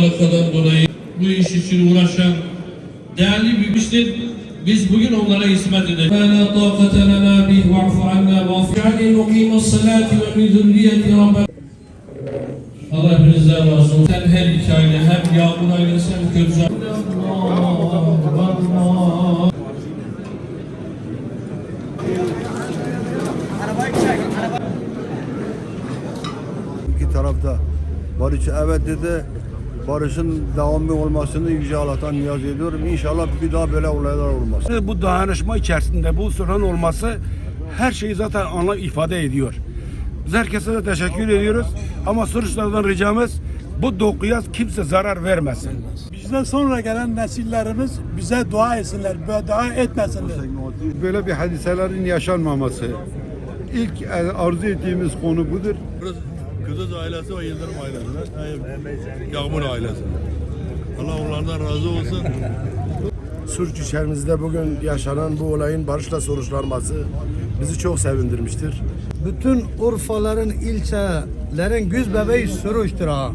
alakadan dolayı bu iş için uğraşan değerli bir müşteri biz bugün onlara hizmet edelim. La taqata lana bih wa'fu anna wa'fi'alni nuqimus salati ve min zurriyyati rabbana Allah hepinizden razı olsun. Sen her iki hem yağmur ailesi hem kötü İki tarafta Barış evet dedi, Barışın devamlı olmasını Yüce Allah'tan niyaz ediyorum. İnşallah bir daha böyle olaylar olmaz. Bu dayanışma içerisinde bu sorun olması her şeyi zaten anlam ifade ediyor. Biz herkese de teşekkür ediyoruz. Ama sonuçlardan ricamız bu dokuya kimse zarar vermesin. Bizden sonra gelen nesillerimiz bize dua etsinler, dua etmesinler. Böyle bir hadiselerin yaşanmaması. İlk arzu ettiğimiz konu budur. Kızız ailesi ve Yıldırım ailesi. Yağmur ailesi. Allah onlardan razı olsun. Suç içerimizde bugün yaşanan bu olayın barışla sonuçlanması bizi çok sevindirmiştir. bütün Urfaların ilçelerin güz bebeği Suruç'tur ha.